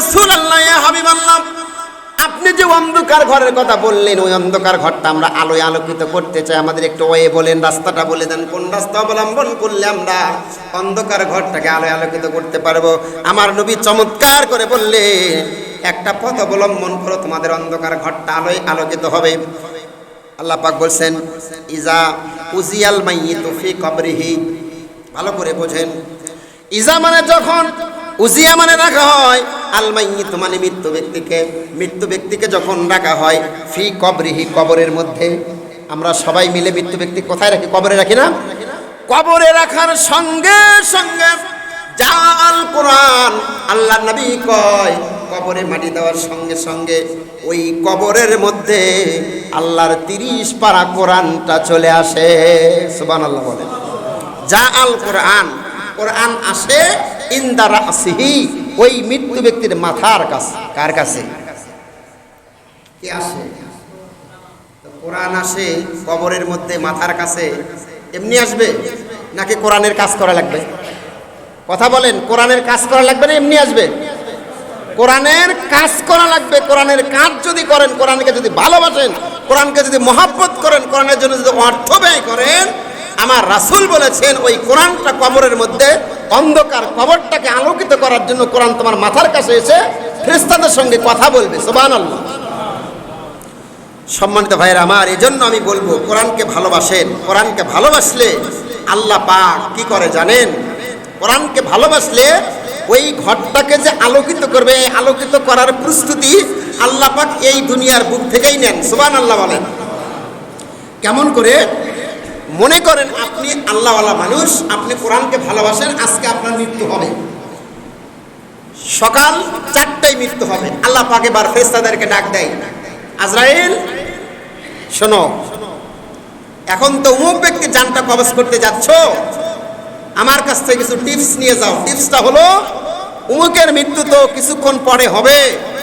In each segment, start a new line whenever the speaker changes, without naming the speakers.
রাসূল আল্লাহ হাবিব আল্লাহ আপনি যে অন্ধকার ঘরের কথা বললেন, ওই অন্ধকার ঘরটা আমরা আলোয় আলোকিত করতে চাই। আমাদের একটু ওয়ে বলেন, রাস্তাটা বলে দেন। কোন রাস্তা অবলম্বন করলে আমরা অন্ধকার ঘরটাকে আলোয় আলোকিত করতে পারব? আমার নবী চমৎকার করে বললে একটা পথ অবলম্বন করো, তোমাদের অন্ধকার ঘরটা আলোয় আলোকিত হবে। আল্লাহ পাক বলছেন, ইজা উজিয়াল মাইয়িতু ফি কবরিহি। ভালো করে বোঝেন। ইজা মানে যখন উজিয়া মানে রাখা হয়, আল মাইয়িত মানে মৃত্যু ব্যক্তিকে। মৃত্যু ব্যক্তিকে যখন রাখা হয়, ফি কবরিহি, কবরের মধ্যে। আমরা সবাই মিলে মৃত্যু ব্যক্তি কোথায় রাখি? কবরে রাখি না? কবরে রাখার সঙ্গে সঙ্গে যা আল কোরআন, আল্লাহ নবী কয়, কবরে মাটি দেওয়ার সঙ্গে সঙ্গে ওই কবরের মধ্যে আল্লাহর তিরিশ পারা কোরআনটা চলে আসে। সুবান আল্লাহ বলেন। যা আল কোরআন কোরআন আসে ইন্দারা ওই মৃত্যু ব্যক্তির মাথার কাছে, কার কাছে? কি আসে? কোরআন আসে কবরের মধ্যে মাথার কাছে। এমনি আসবে? নাকি কোরআনের কাজ করা লাগবে? কথা বলেন, কোরআনের কাজ করা লাগবে না এমনি আসবে? কোরআনের কাজ করা লাগবে, কোরআনের কাজ যদি করেন, কোরআনকে যদি ভালোবাসেন, কোরআনকে যদি মহাব্বত করেন, কোরআনের জন্য যদি অর্থ ব্যয় করেন আমার রাসূল বলেছেন, ওই কোরআনটা কবরের মধ্যে অন্ধকার কবরটাকে আলোকিত করার জন্য কোরআন তোমার মাথার কাছে এসে খ্রিস্টানদের সঙ্গে কথা বলবে। সোবান আল্লাহ সম্মানিত ভাইয়ের, আমার এজন্য আমি বলব, কোরআনকে ভালোবাসেন। কোরআনকে ভালোবাসলে আল্লাহ পাক কি করে জানেন? কোরআনকে ভালোবাসলে ওই ঘরটাকে যে আলোকিত করবে, এই আলোকিত করার প্রস্তুতি আল্লাহ পাক এই দুনিয়ার বুক থেকেই নেন। সুবান আল্লাহ বলেন। কেমন করে? মনে করেন আপনি আল্লাহওয়ালা মানুষ, আপনি কোরআনকে ভালোবাসেন, আজকে আপনার মৃত্যু হবে। সকাল চারটায় মৃত্যু হবে। আল্লাহ পাকে বার ফেরেশতাদেরকে ডাক দেয়, আজরাইল, শোনো, এখন তো অমুক ব্যক্তি জানটা কবজ করতে যাচ্ছ। আমার কাছ থেকে কিছু টিপস নিয়ে যাও। টিপসটা হলো, উমুকের মৃত্যু তো কিছুক্ষণ পরে হবে।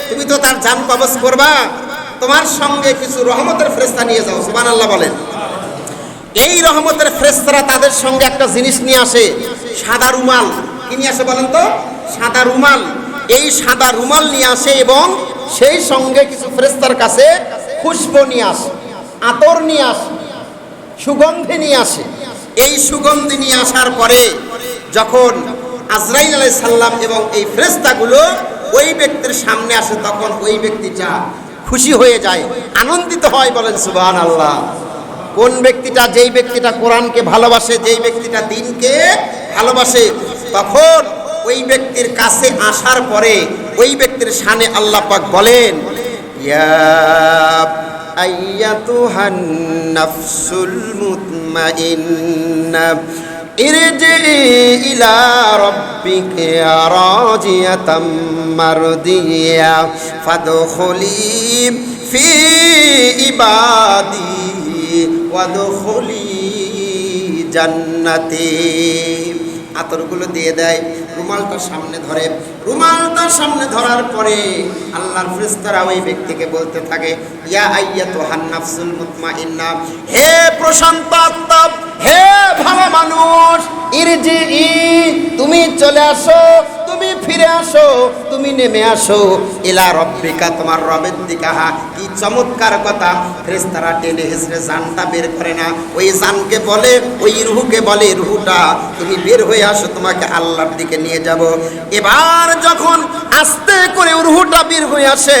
তুমি তো তার জান কবজ করবা। তোমার সঙ্গে কিছু রহমতের ফেরেস্তা নিয়ে যাও সুবান আল্লাহ বলেন। এই রহমতের ফেরেস্তারা তাদের সঙ্গে একটা জিনিস নিয়ে আসে, সাদা রুমাল। কি নিয়ে আসে বলেন তো? সাদা রুমাল। এই সাদা রুমাল নিয়ে আসে এবং সেই সঙ্গে কিছু ফেরেস্তার কাছে খুশবো নিয়ে আসে, আতর নিয়ে আসে, সুগন্ধি নিয়ে আসে। এই সুগন্ধি নিয়ে আসার পরে যখন আজরাইল আলাই সাল্লাম এবং এই ফেরেস্তাগুলো ওই ব্যক্তির সামনে আসে, তখন ওই ব্যক্তিটা খুশি হয়ে যায়, আনন্দিত হয় বলেন সুবাহ আল্লাহ কোন ব্যক্তিটা যেই ব্যক্তিটা কোরআনকে ভালোবাসে, যেই ব্যক্তিটা দিনকে ভালোবাসে, তখন ওই ব্যক্তির কাছে আসার পরে ওই ব্যক্তির সানে আল্লাহ পাক বলেন ফি ইবাদি ওয়াদখলি জান্নাতি। আতরগুলো দিয়ে দেয়, রুমালটা সামনে ধরে। রুমালটা সামনে ধরার পরে আল্লাহর ফেরেশতারা ওই ব্যক্তিকে বলতে থাকে, ইয়া আইয়া তো হান্নাফসুল মুতমাইন্না, হে প্রশান্ত আত্মা, হে ভালো মানুষ ইরজি তুমি চলে আসো ফিরে আসো, তুমি নেমে আসো। ইলা রব্বিকা, তোমার রবের দিকে হা কি চমৎকার কথা। ফেরেশতারা টেনে হেসড়ে জানটা বের করে না। ওই জানকে বলে, ওই রুহুকে বলে, রুহুটা, তুমি বের হয়ে আসো, তোমাকে আল্লাহর দিকে নিয়ে যাব। এবার যখন আস্তে করে রুহুটা বের হয়ে আসে,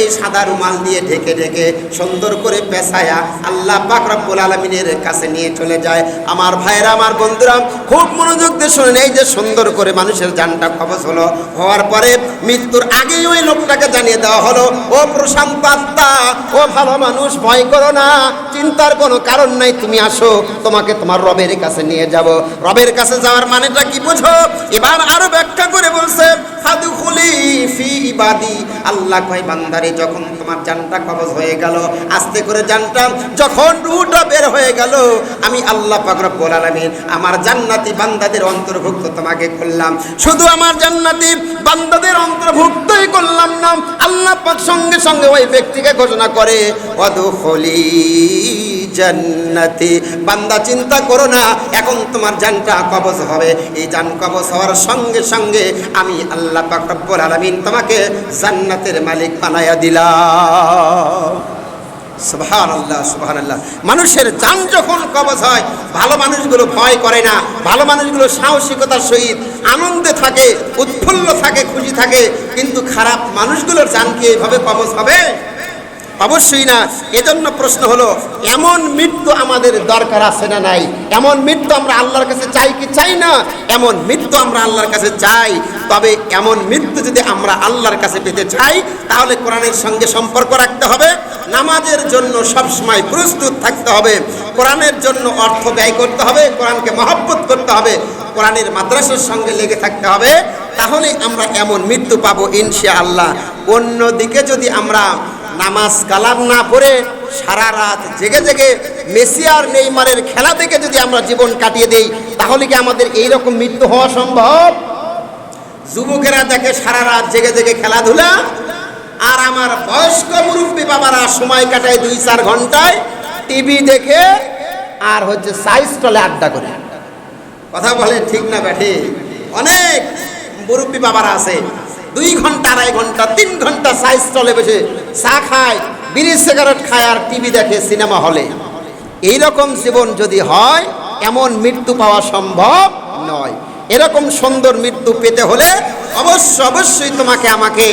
এই সাদা রুমাল দিয়ে ঢেকে ঢেকে সুন্দর করে পেছায়া আল্লাহ পাক আলামিনের কাছে নিয়ে চলে যায়। আমার ভাইরা আমার বন্ধুরা, খুব মনোযোগ দিয়ে শুনেন, এই যে সুন্দর করে মানুষের জানটা কবজ হলো। হওয়ার পরে মৃত্যুর আগেই ওই লোকটাকে জানিয়ে দেওয়া হলো, ও প্রশান্ত আত্মা ও ভালো মানুষ, ভয় করো না, চিন্তার কোনো কারণ নাই, তুমি আসো, তোমাকে তোমার রবের কাছে নিয়ে যাব। রবের কাছে যাওয়ার মানেটা কি বুঝো? এবার আরও ব্যাখ্যা করে বলছে, ফাদুখুলি ফি ইবাদি। আল্লাহ কয়, বান্দারে, যখন তোমার জানটা কবজ হয়ে গেল, আস্তে করে জানটা, যখন রুটা বের হয়ে গেল, আমি আল্লাহ পাক রব্বুল আলামিন আমার জান্নাতি বান্দাদের অন্তর্ভুক্ত তোমাকে করলাম শুধু আমার জান্নাতি বান্দাদের অন্তর্ভুক্তই করলাম না। আল্লাহ পাক সঙ্গে সঙ্গে ওই ব্যক্তিকে ঘোষণা করে অদুখলি জান্নাতি। বান্দা চিন্তা করো না, এখন তোমার জানটা কবজ হবে। এই জান কবজ হওয়ার সঙ্গে সঙ্গে আমি আল্লাহ পাক রব্বুল আলামিন তোমাকে জান্নাতের মালিক বানায়া দিলাম। সুবহান আল্লাহ সুবহান আল্লাহ মানুষের যান যখন কবজ হয়, ভালো মানুষগুলো ভয় করে না। ভালো মানুষগুলো সাহসিকতার সহিত আনন্দে থাকে, উৎফুল্ল থাকে, খুশি থাকে। কিন্তু খারাপ মানুষগুলোর যান কি এইভাবে কবজ হবে? অবশ্যই না। এজন্য প্রশ্ন হলো, এমন মৃত্যু আমাদের দরকার আছে না নাই? এমন মৃত্যু আমরা আল্লাহর কাছে চাই কি চাই না? এমন মৃত্যু আমরা আল্লাহর কাছে চাই। তবে এমন মৃত্যু যদি আমরা আল্লাহর কাছে পেতে চাই, তাহলে কোরআনের সঙ্গে সম্পর্ক রাখতে হবে। নামাজের জন্য সবসময় প্রস্তুত থাকতে হবে, কোরআনের জন্য অর্থ ব্যয় করতে হবে, কোরআনকে মহব্বত করতে হবে, কোরআনের মাদ্রাসার সঙ্গে লেগে থাকতে হবে, তাহলে আমরা এমন মৃত্যু পাবো ইনশাআল্লাহ। অন্যদিকে যদি আমরা নামাজ কালাম না পড়ে সারা রাত জেগে জেগে মেসি আর নেইমারের খেলা থেকে যদি আমরা জীবন কাটিয়ে দেই, তাহলে কি আমাদের এই রকম মৃত্যু হওয়া সম্ভব? যুবকেরা দেখে সারা রাত জেগে জেগে খেলাধুলা? আর আমার বয়স্ক মুরব্বী বাবারা সময় কাটায় দুই, চার ঘন্টায় টিভি দেখে আর হচ্ছে সাইজ টলে আড্ডা করে। কথা বলে ঠিক না ব্যাঠে? অনেক মুরব্বী বাবারা আছে, দুই ঘণ্টা, আড়াই ঘণ্টা, তিন ঘণ্টা সাইজ চলে বসে চা খায়, বিড়ি, সিগারেট খায় আর টিভি দেখে সিনেমা হলে। এইরকম জীবন যদি হয়, এমন মৃত্যু পাওয়া সম্ভব নয়। এরকম সুন্দর মৃত্যু পেতে হলে অবশ্য অবশ্যই তোমাকে আমাকে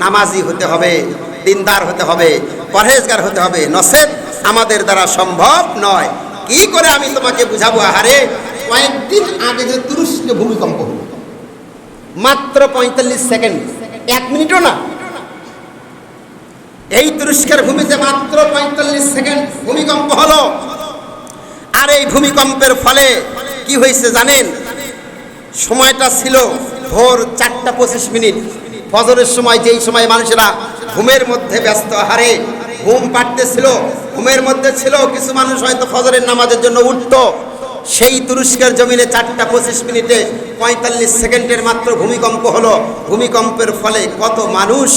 নামাজি হতে হবে, দিনদার হতে হবে, পরহেজগার হতে হবে। নসেদ আমাদের দ্বারা সম্ভব নয়। কি করে আমি তোমাকে বুঝাবো? আহারে, কয়েকদিন আগে যে তুরস্কে ভূমিকম্প হলো, মাত্র পঁয়তাল্লিশ সেকেন্ড, এক মিনিটও না। এই তুরস্কের ভূমিতে মাত্র পঁয়তাল্লিশ সেকেন্ড ভূমিকম্প হলো। আর এই ভূমিকম্পের ফলে কি হয়েছে জানেন? সময়টা ছিল ভোর চারটা পঁচিশ মিনিট। ফজরের সময়, যেই সময় মানুষেরা ঘুমের মধ্যে ব্যস্ত হারে ঘুম পাড়তেছিল, ঘুমের মধ্যে ছিল, কিছু মানুষ হয়তো ফজরের নামাজের জন্য উঠতো। সেই তুরস্কের জমিনে চারটা পঁচিশ মিনিটে পঁয়তাল্লিশ সেকেন্ডের মাত্র ভূমিকম্প হলো। ভূমিকম্পের ফলে কত মানুষ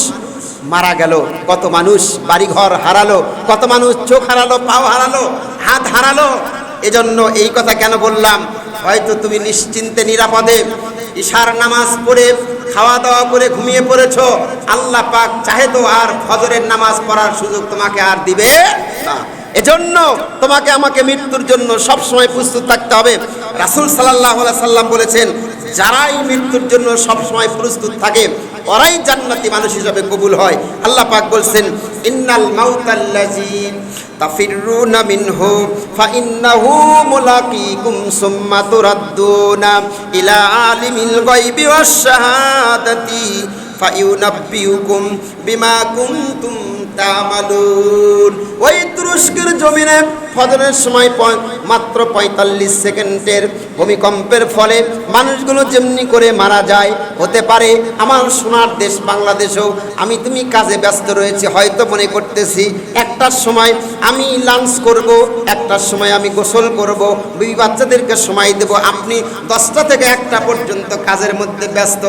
মারা গেল, কত মানুষ বাড়িঘর হারালো, কত মানুষ চোখ হারালো, পাও হারালো, হাত হারালো। এজন্য এই কথা কেন বললাম? হয়তো তুমি নিশ্চিন্তে, নিরাপদে ঈশার নামাজ পড়ে খাওয়া দাওয়া করে ঘুমিয়ে পড়েছ, আল্লাহ পাক চাহে তো আর ফজরের নামাজ পড়ার সুযোগ তোমাকে আর দিবে এজন্য তোমাকে আমাকে মৃত্যুর জন্য সব সময় প্রস্তুত থাকতে হবে। রাসুল সাল্লাহ সাল্লাম বলেছেন, যারাই মৃত্যুর জন্য সব সময় প্রস্তুত থাকে ওরাই জান্নাতি মানুষ হিসাবে কবুল হয়। আল্লাহ পাক বলছেন, ইন্নাল মাউতাল্লাযী তাফিরুনা মিনহু, ফাইন্নাহু মুলাকীকুম সুম্মা তুরাদ্দুনা ইলা আলিমিল গায়বি ওয়াশ শাহাদাতি ফায়ুনাব্বিউকুম বিমা কুনতুম তামালুন। ওই তুরস্কের জমিনে ফজরের সময় মাত্র পঁয়তাল্লিশ সেকেন্ডের ভূমিকম্পের ফলে মানুষগুলো যেমনি করে মারা যায়, হতে পারে আমার সোনার দেশ বাংলাদেশেও আমি তুমি কাজে ব্যস্ত রয়েছে, হয়তো মনে করতেছি একটার সময় আমি লাঞ্চ করব একটার সময় আমি গোসল করব বিবি বাচ্চাদেরকে সময় দেব, আপনি দশটা থেকে একটা পর্যন্ত কাজের মধ্যে ব্যস্ত।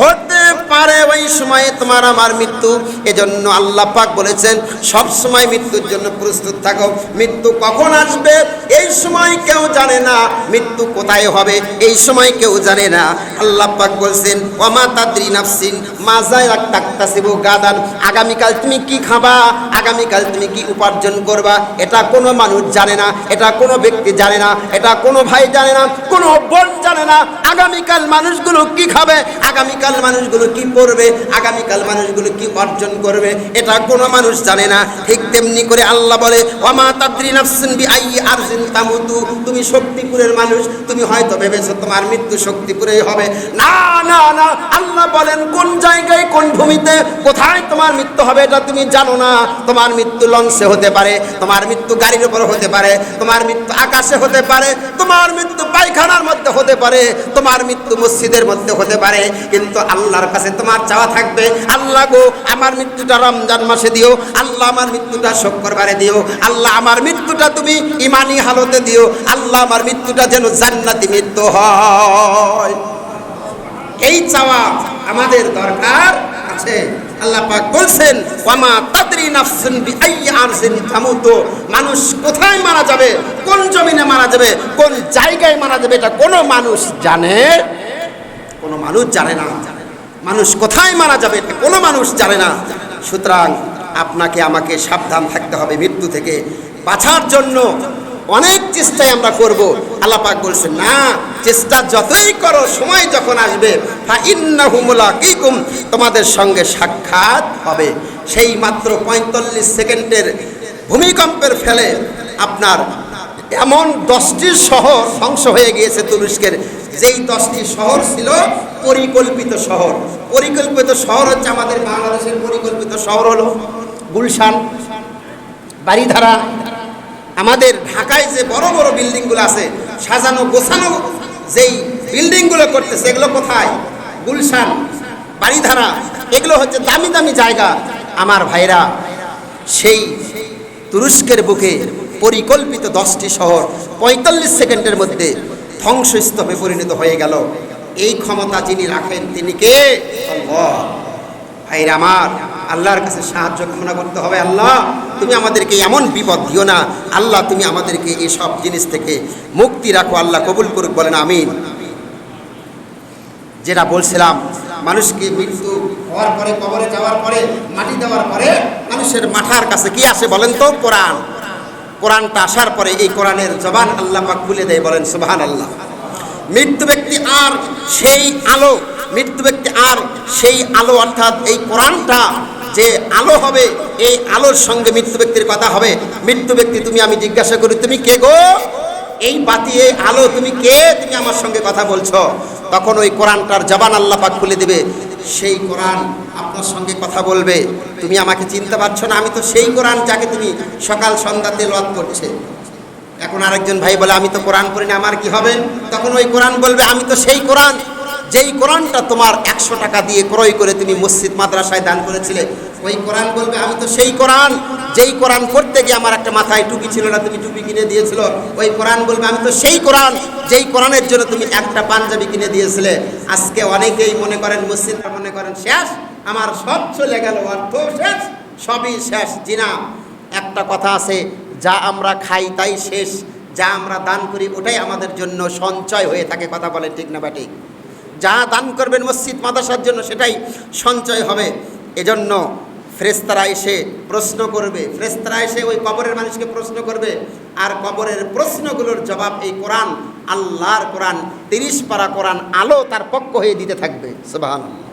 হতে পারে ওই সময়ে তোমার আমার মৃত্যু, এজন্য আল্লাহ পাক বলেছেন, সব সময় মৃত্যুর জন্য প্রস্তুত থাকো। মৃত্যু কখন আসবে? এই সময় কেউ জানে না মৃত্যু কোথায় হবে। এই সময় কেউ জানে না। আল্লাহ পাক বলছেন, ওমা তাদ্রি নাফসিন মাজায় তাকতাসিবু গাদান। আগামীকাল তুমি কি খাবা? আগামীকাল তুমি কি উপার্জন করবা? এটা কোনো মানুষ জানে না, এটা কোনো ব্যক্তি জানে না, এটা কোনো ভাই জানে না, কোনো বোন জানে না। আগামীকাল মানুষগুলো কি খাবে? আগামীকাল মানুষগুলো কি পড়বে? আগামীকাল মানুষগুলো কি অর্জন করবে? এটা কোনো মানুষ জানে না। ঠিক তেমনি করে আল্লাহ বলে, ওমা তাদ্রি নাফসিন বি আই আরজিন তামুতু। তুমি শক্তিপুরের মানুষ, তুমি হয়তো ভেবেছো তোমার মৃত্যু শক্তিপুরে হবে। না না না, আল্লাহ বলেন, কোন জায়গায়, কোন ভূমিতে, কোথায় তোমার মৃত্যু হবে এটা তুমি জানো না। তোমার মৃত্যু লঞ্চে হতে পারে, তোমার মৃত্যু গাড়ির উপর হতে পারে, তোমার মৃত্যু আকাশে হতে পারে, তোমার মৃত্যু পায়খানার মধ্যে হতে পারে, তোমার মৃত্যু মসজিদের মধ্যে হতে পারে। কিন্তু আল্লাহর কাছে তোমার চাওয়া থাকবে, আল্লাহ গো, আমার মৃত্যুটা রমজান মাসে দিও, আল্লাহ আমার মৃত্যুটা শুক্রবারে দিও, আল্লাহ আমার মৃত্যুটা তুমি ইমানি হালতে দিও, আল্লাহ আমার মৃত্যুটা যেন জান্নাতি মৃত্যু হয়। এই চাওয়া আমাদের দরকার, আছে। আল্লাহ পাক বলছেন, ওয়ামা তাদরি নাফসুন বিআইয়ি আরজিন মানুষ কোথায় মারা যাবে? কোন জমিনে মারা যাবে? কোন জায়গায় মারা যাবে? এটা কোনো মানুষ জানে। কোনো মানুষ জানে না। মানুষ কোথায় মারা যাবে? এটা কোনো মানুষ জানে না। সুতরাং আপনাকে আমাকে সাবধান থাকতে হবে মৃত্যু থেকে। বাঁচার জন্য অনেক চেষ্টাই আমরা করব। আল্লাহ পাক বলছেন, না, চেষ্টা যতই করো, সময় যখন আসবে ফা ইন্নাহু মুলাকিকুম, তোমাদের সঙ্গে সাক্ষাৎ হবে। সেই মাত্র পঁয়তাল্লিশ সেকেন্ডের ভূমিকম্পের ফেলে আপনার এমন দশটি শহর ধ্বংস হয়ে গিয়েছে তুরস্কের। যেই দশটি শহর ছিল পরিকল্পিত শহর। পরিকল্পিত শহর হচ্ছে আমাদের বাংলাদেশের পরিকল্পিত শহর হলো গুলশান বাড়িধারা আমাদের ঢাকায় যে বড় বড় বিল্ডিংগুলো আছে, সাজানো, গোছানো, যেই বিল্ডিংগুলো করতেছে, এগুলো কোথায়? গুলশান বাড়িধারা এগুলো হচ্ছে দামি দামি জায়গা। আমার ভাইরা, সেই তুরস্কের বুকে পরিকল্পিত দশটি শহর পঁয়তাল্লিশ সেকেন্ডের মধ্যে ধ্বংসস্তূপে পরিণত হয়ে গেল। এই ক্ষমতা যিনি রাখেন, তিনি কে? ভাইরা আমার আল্লাহর কাছে সাহায্য কামনা করতে হবে, আল্লাহ, তুমি আমাদেরকে এমন বিপদ দিও না। আল্লাহ, তুমি আমাদেরকে এসব জিনিস থেকে মুক্তি রাখো, আল্লাহ কবুল করুক, বলেন আমিন। যেটা বলছিলাম, মানুষকে মৃত্যু হওয়ার পরে, কবরে যাওয়ার পরে, মাটি দেওয়ার পরে মানুষের মাথার কাছে কি আসে বলেন তো? কোরআন। কোরআনটা আসার পরে এই কোরআনের জবান আল্লাহ পাক খুলে দেয়, বলেন সুবহান আল্লাহ মৃত্যু ব্যক্তি আর সেই আলো, মৃত্যু ব্যক্তি আর সেই আলো, অর্থাৎ এই কোরআনটা যে আলো হবে, এই আলোর সঙ্গে মৃত্যু ব্যক্তির কথা হবে। মৃত্যু ব্যক্তি তুমি, আমি জিজ্ঞাসা করি, তুমি কে গো? এই বাতি, এই আলো, তুমি কে? তুমি আমার সঙ্গে কথা বলছো। তখন ওই কোরআনটার জবান আল্লাহ পাক খুলে দেবে। সেই কোরআন আপনার সঙ্গে কথা বলবে। তুমি আমাকে চিনতে পারছ না, আমি তো সেই কোরআন যাকে তুমি সকাল সন্ধ্যাতে লত করছে। এখন আরেকজন ভাই বলে, আমি তো কোরআন পড়ি না, আমার কি হবে? তখন ওই কোরআন বলবে, আমি তো সেই কোরআন। যেই কোরআনটা তোমার একশো টাকা দিয়ে ক্রয় করে তুমি মসজিদ, মাদ্রাসায় দান করেছিলে, ওই কোরআন বলবে, আমি তো সেই কোরআন। যেই কোরআন পড়তে গিয়ে আমার একটা মাথায় টুপি ছিল না, তুমি টুপি কিনে দিয়েছিল, ওই কোরআন বলবে, আমি তো সেই কোরআন। যেই কোরআনের জন্য তুমি একটা পাঞ্জাবি কিনে দিয়েছিলে, আজকে অনেকেই মনে করেন মসজিদটা মনে করেন শেষ, আমার সব চলে গেল, অর্থ শেষ, সবই শেষ, জিনা। একটা কথা আছে, যা আমরা খাই তাই শেষ, যা আমরা দান করি ওটাই আমাদের জন্য সঞ্চয় হয়ে থাকে, কথা বলে ঠিক না বা ঠিক? যা দান করবেন মসজিদ মাদাসার জন্য সেটাই সঞ্চয় হবে। এজন্য ফ্রেস্তারা এসে প্রশ্ন করবে। ফ্রেস্তারা এসে ওই কবরের মানুষকে প্রশ্ন করবে। আর কবরের প্রশ্নগুলোর জবাব এই কোরআন, আল্লাহর কোরআন, তিরিশ পারা কোরআন আলো তার পক্ষ হয়ে দিতে থাকবে। সুবহানাল্লাহ।